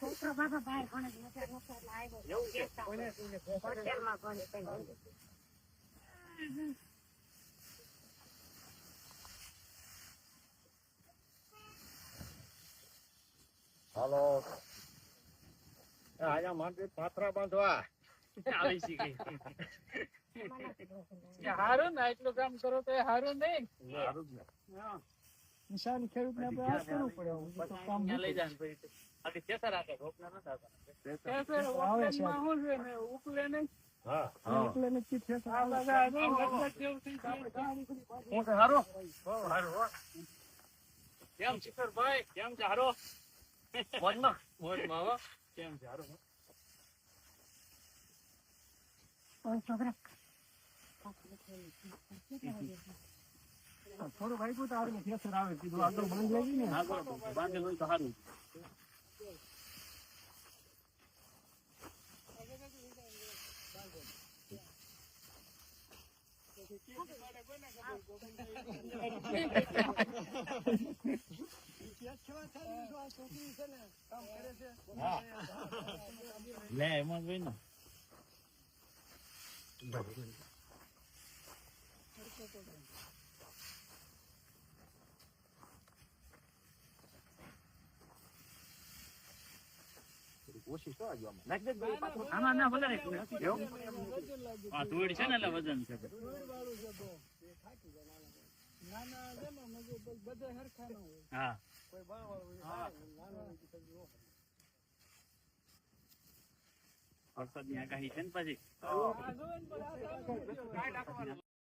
છોકરા બાબા ભાઈ ભણે હોટેલમાં ભણે હાલો. આયા માટે પાથરા બાંધવા. આવી શીખી. હારું ને એટલું કામ કરો તો હારું નહીં. સારું જ ને. આપણે આ કરવું પડે કામ લઈ જાય પછી? આખી ચેસા રાખે રોપના ન થતા. આવે છે. હા. આ એટલે નક્કી છે. કે આ બધા આ હું કે હારું? બહુ હારું હો. કેમ શિખરભાઈ કેમ છે? હારો? મોજમાં. મોજમાં કેમ છે? હારો છોકરા. થોડું ભાઈ તો આવે ફેસર આવે કીધું આગળ બંધ લેવી ને. આગળ બરોબર. હોય તો સારું. લે એમાં જોઈ ને. ઓછી વધારે આ વરસાદની આગાહી છે ને પછી